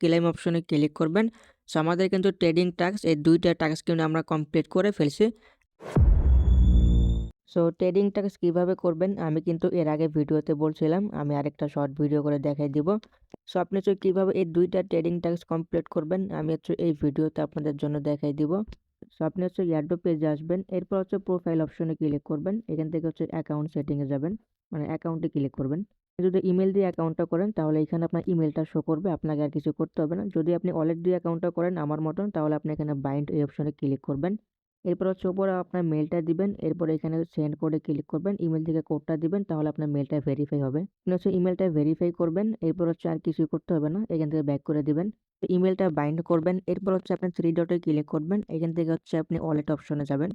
Claim অপশনে click করবেন। So, আমাদের কিন্তু ট্রেডিং টাস্ক, এই দুইটা টাস্ক কিন্তু আমরা কমপ্লিট করে ফেলছি। সো, ট্রেডিং টাস্ক কীভাবে করবেন, আমি কিন্তু এর আগে ভিডিওতে বলছিলাম, আমি আরেকটা শর্ট ভিডিও করে দেখাই দিব। সো, আপনি হচ্ছে কীভাবে এই দুইটা ট্রেডিং টাস্ক কমপ্লিট করবেন, আমি হচ্ছে এই ভিডিওতে আপনাদের জন্য দেখাই দিব। সো আপনি হচ্ছে ইয়ারডো পেজে আসবেন, এরপর হচ্ছে প্রোফাইল অপশনে ক্লিক করবেন, এখান থেকে হচ্ছে অ্যাকাউন্ট সেটিংয়ে যাবেন মানে অ্যাকাউন্টে ক্লিক করবেন। যদি ইমেল দিয়ে অ্যাকাউন্টটা করেন, তাহলে এখানে আপনার ইমেলটা শো করবে, আপনাকে আর কিছু করতে হবে না। যদি আপনি দিয়ে অ্যাকাউন্টটা করেন আমার মতন, তাহলে আপনি এখানে বাইন্ড এই অপশনে ক্লিক করবেন। এরপর হচ্ছে ওপরে আপনার মেলটা দিবেন, এরপর এখানে সেন্ড কোডে ক্লিক করবেন ইমেল থেকে কোডটা দিবেন, তাহলে আপনার মেলটা ভেরিফাই হবে। হচ্ছে ইমেলটা ভেরিফাই করবেন, এরপর হচ্ছে আর কিছুই করতে হবে না, এখান থেকে ব্যাক করে দিবেন। ইমেলটা বাইন্ড করবেন, এরপর হচ্ছে আপনি থ্রি ডটে ক্লিক করবেন, এখান থেকে হচ্ছে আপনি ওয়ালেট অপশনে যাবেন।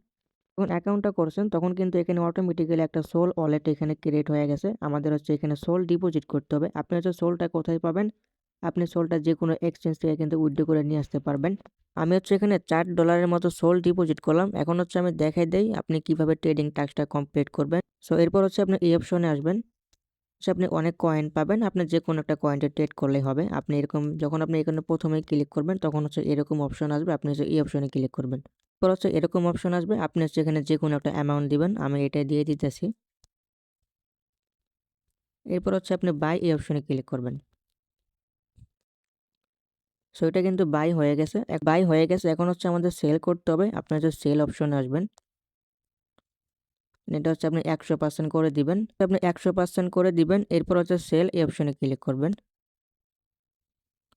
যখন অ্যাকাউন্টটা করছেন, তখন কিন্তু এখানে অটোমেটিক্যালি একটা সোল ওয়ালেট এখানে ক্রিয়েট হয়ে গেছে। আমাদের হচ্ছে এখানে সোল ডিপোজিট করতে হবে। আপনি হচ্ছে সোলটা কোথায় পাবেন? আপনি সোলটা যে কোনো এক্সচেঞ্জ থেকে কিন্তু উইথড্র করে নিয়ে আসতে পারবেন। আমি হচ্ছে এখানে চার ডলারের মতো সোল ডিপোজিট করলাম। এখন হচ্ছে আমি দেখাই দেই আপনি কীভাবে ট্রেডিং টাস্কটা কমপ্লিট করবেন। সো এরপর হচ্ছে আপনি এই অপশনে আসবেন। হচ্ছে আপনি অনেক কয়েন পাবেন। আপনি যে কোনো একটা কয়েনটা ট্রেড করলেই হবে। আপনি এরকম যখন আপনি এখানে প্রথমে ক্লিক করবেন, তখন হচ্ছে এরকম অপশন আসবে। আপনি হচ্ছে এই অপশনে ক্লিক করবেন। এরপর হচ্ছে এরকম অপশন আসবে। আপনি হচ্ছে এখানে যে কোনো একটা অ্যামাউন্ট দিবেন। আমি এটা দিয়ে দিতেছি। এরপর হচ্ছে আপনি বাই এই অপশনে ক্লিক করবেন। সো এটা কিন্তু বাই হয়ে গেছে। বাই হয়ে গেছে। এখন হচ্ছে আমাদের সেল করতে হবে। আপনার হচ্ছে সেল অপশনে আসবেন এটা হচ্ছে আপনি একশো পার্সেন্ট করে দিবেন। আপনি একশো পার্সেন্ট করে দিবেন, এরপর হচ্ছে সেল এই অপশনে ক্লিক করবেন।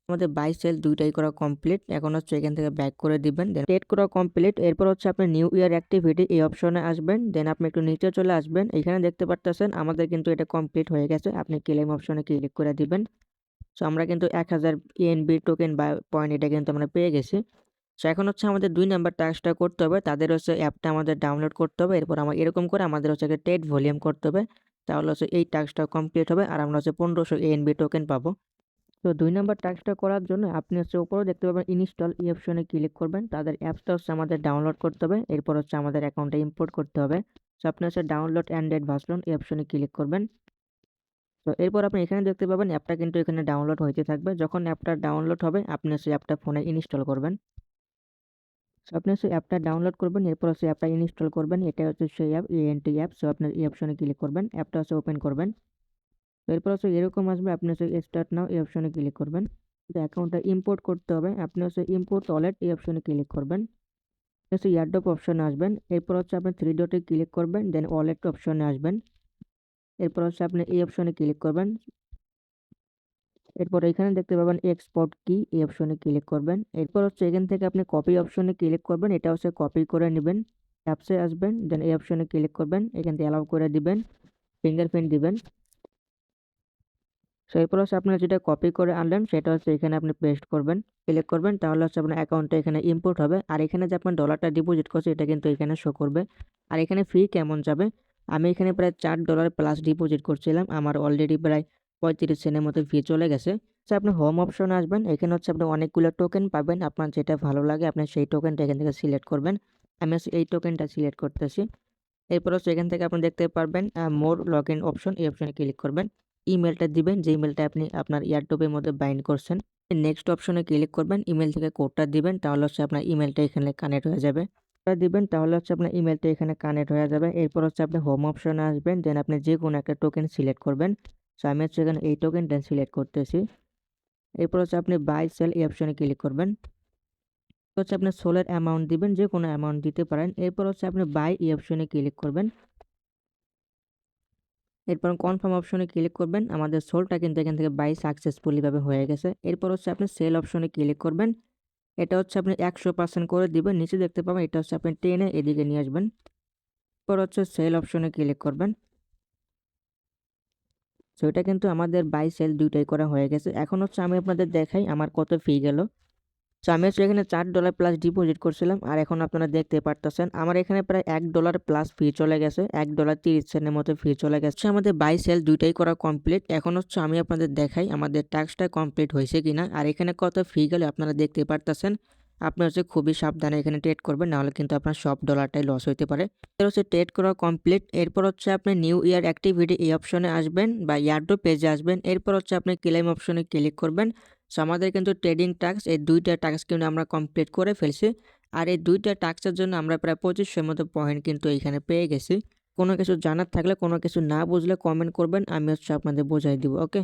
আমাদের বাই সেল দুইটাই করা কমপ্লিট এখন হচ্ছে এখান থেকে ব্যাক করে দিবেন দেন ট্রেড করা কমপ্লিট এরপর হচ্ছে আপনি নিউ ইয়ার অ্যাক্টিভিটি এই অপশনে আসবেন। দেন আপনি একটু নিচে চলে আসবেন। এখানে দেখতে পারতেছেন, আমাদের কিন্তু এটা কমপ্লিট হয়ে গেছে। আপনি ক্লেম অপশনে ক্লিক করে দিবেন। সো আমরা কিন্তু এক হাজার ইএনবি টোকেন বা পয়েন্ট এটা কিন্তু আমরা পেয়ে গেছি। সো এখন হচ্ছে আমাদের দুই নাম্বার টাস্কটা করতে হবে। তাদের হচ্ছে অ্যাপটা আমাদের ডাউনলোড করতে হবে। এরপর আমার এরকম করে আমাদের হচ্ছে একটা টেট ভলিউম করতে হবে। তাহলে হচ্ছে এই টাস্কটা কমপ্লিট হবে আর আমরা হচ্ছে পনেরোশো এএনবি টোকেন পাবো। তো দুই নাম্বার টাস্কটা করার জন্য আপনি হচ্ছে উপরেও দেখতে পাবেন ইনস্টল এই অপশনে ক্লিক করবেন। তাদের অ্যাপসটা হচ্ছে আমাদের ডাউনলোড করতে হবে। এরপর হচ্ছে আমাদের অ্যাকাউন্টে ইম্পোর্ট করতে হবে। সো আপনি হচ্ছে ডাউনলোড অ্যান্ড্রয়েড ভার্সন এই অপশনে ক্লিক করবেন। তো এরপর আপনি এখানে দেখতে পাবেন অ্যাপটা কিন্তু এখানে ডাউনলোড হইতে থাকবে। যখন অ্যাপটা ডাউনলোড হবে, আপনি সেই অ্যাপটা ফোনে ইনস্টল করবেন। সো আপনি হচ্ছে অ্যাপটা ডাউনলোড করবেন, এরপর সেই অ্যাপটা ইনস্টল করবেন। এটা হচ্ছে সেই অ্যাপ ইএনটি অ্যাপ। সো আপনার এই অপশনে ক্লিক করবেন, অ্যাপটা হচ্ছে ওপেন করবেন। এরপর হচ্ছে এরকম আসবে, আপনি হচ্ছে স্টার্ট নাও, এই অপশনে ক্লিক করবেন। তো অ্যাকাউন্টটা ইম্পোর্ট করতে হবে, আপনি হচ্ছে ইম্পোর্ট ওয়ালেট, এই অপশনে ক্লিক করবেন। হচ্ছে ইয়ারডপ অপশনে আসবেন। এরপর হচ্ছে আপনি থ্রি ডটে ক্লিক করবেন, দেন ওয়ালেট অপশনে আসবেন। এরপর হচ্ছে আপনি এই অপশনে ক্লিক করবেন। এরপর এখানে দেখতে পাবেন এক্সপোর্ট কি এই অপশনে ক্লিক করবেন। এরপর হচ্ছে এখান থেকে আপনি কপি অপশনে ক্লিক করবেন, এটা হচ্ছে কপি করে নেবেন। অ্যাপসে আসবেন দেন এই অপশনে ক্লিক করবেন, এখান থেকে অ্যালাউ করে দিবেন ফিঙ্গারপ্রিন্ট দিবেন। সো এরপর হচ্ছে আপনারা যেটা কপি করে আনলেন, সেটা হচ্ছে এখানে আপনি পেস্ট করবেন ক্লিক করবেন, তাহলে হচ্ছে আপনার অ্যাকাউন্টটা এখানে ইম্পোর্ট হবে। আর এখানে যে আপনার ডলারটা ডিপোজিট করছে, এটা কিন্তু এখানে শো করবে। আর এখানে ফি কেমন যাবে? আমি এখানে প্রায় চার ডলার প্লাস ডিপোজিট করছিলাম। আমার অলরেডি প্রায় পঁয়ত্রিশ সেনের মতো ফি চলে গেছে। তো আপনি হোম অপশন আসবেন। এখানে হচ্ছে আপনি অনেকগুলো টোকেন পাবেন। আপনার যেটা ভালো লাগে, আপনি সেই টোকেনটা এখান থেকে সিলেক্ট করবেন। আমি এই টোকেনটা সিলেক্ট করতেছি। এরপর হচ্ছে এখান থেকে আপনি দেখতে পারবেন মোর লগ ইন অপশন এই অপশনে ক্লিক করবেন। ইমেলটা দিবেন। যে ইমেলটা আপনি আপনার ইয়ারটোপের মধ্যে বাইন্ড করছেন নেক্সট অপশনে ক্লিক করবেন। ইমেল থেকে কোডটা দিবেন। তাহলে হচ্ছে আপনার ইমেলটা এখানে কানেক্ট হয়ে যাবে। দিবেন, তাহলে হচ্ছে আপনার ইমেলটা এখানে কানেক্ট হয়ে যাবে। এরপর হচ্ছে আপনি হোম অপশনে আসবেন দেন আপনি যে কোনো একটা টোকেন সিলেক্ট করবেন। সো আমি হচ্ছে এখানে এই টোকেনটা সিলেক্ট করতেছি। এরপর হচ্ছে আপনি বাই সেল এই অপশনে ক্লিক করবেন। হচ্ছে আপনি সোলের অ্যামাউন্ট দিবেন যে কোনো অ্যামাউন্ট দিতে পারেন। এরপর হচ্ছে আপনি বাই এই অপশনে ক্লিক করবেন। এরপর কনফার্ম অপশনে ক্লিক করবেন। আমাদের সোলটা কিন্তু এখান থেকে বাই সাকসেসফুলিভাবে হয়ে গেছে। এরপর হচ্ছে আপনি সেল অপশনে ক্লিক করবেন। এটা হচ্ছে আপনি একশো পার্সেন্ট করে দিবেন, নিচে দেখতে পাবেন এটা হচ্ছে আপনি টেনে এদিকে নিয়ে আসবেন। পর হচ্ছে সেল অপশনে ক্লিক করবেন। সো এটা কিন্তু আমাদের বাই সেল দুইটাই করা হয়ে গেছে। এখন হচ্ছে আমি আপনাদের দেখাই আমার কত ফি গেল। সো আমি হচ্ছে এখানে চার ডলার প্লাস ডিপোজিট করছিলাম, আর এখন আপনারা দেখতে পারতেছেন, আমার এখানে প্রায় এক ডলার প্লাস ফি চলে গেছে, এক ডলার তিরিশ সেন্টের মতো ফি চলে গেছে। আমাদের বাই সেল দুইটাই করা কমপ্লিট এখন হচ্ছে আমি আপনাদের দেখাই আমাদের টাস্কটা কমপ্লিট হয়েছে কিনা, আর এখানে কত ফি গেল আপনারা দেখতে পারতেছেন। আপনি হচ্ছে খুবই সাবধানে এখানে ট্রেড করবেন, নাহলে কিন্তু আপনার সব ডলারটাই লস হইতে পারে। এর হচ্ছে ট্রেড করা কমপ্লিট এরপর হচ্ছে আপনি নিউ ইয়ার অ্যাক্টিভিটি এই অপশনে আসবেন বা ইয়ারডো পেজে আসবেন, এরপর হচ্ছে আপনি ক্লেম অপশনে ক্লিক করবেন। সো আমাদের কিন্তু ট্রেডিং টাস্ক এই দুইটা টাস্ক কিন্তু আমরা কমপ্লিট করে ফেলছি। আর এই দুইটা টাস্কের জন্য আমরা প্রায় পঁচিশশোর মতো পয়েন্ট কিন্তু এখানে পেয়ে গেছি। কোনো কিছু জানার থাকলে, কোনো কিছু না বুঝলে কমেন্ট করবেন, আমি হচ্ছে আপনাদের বোঝাই দিব ওকে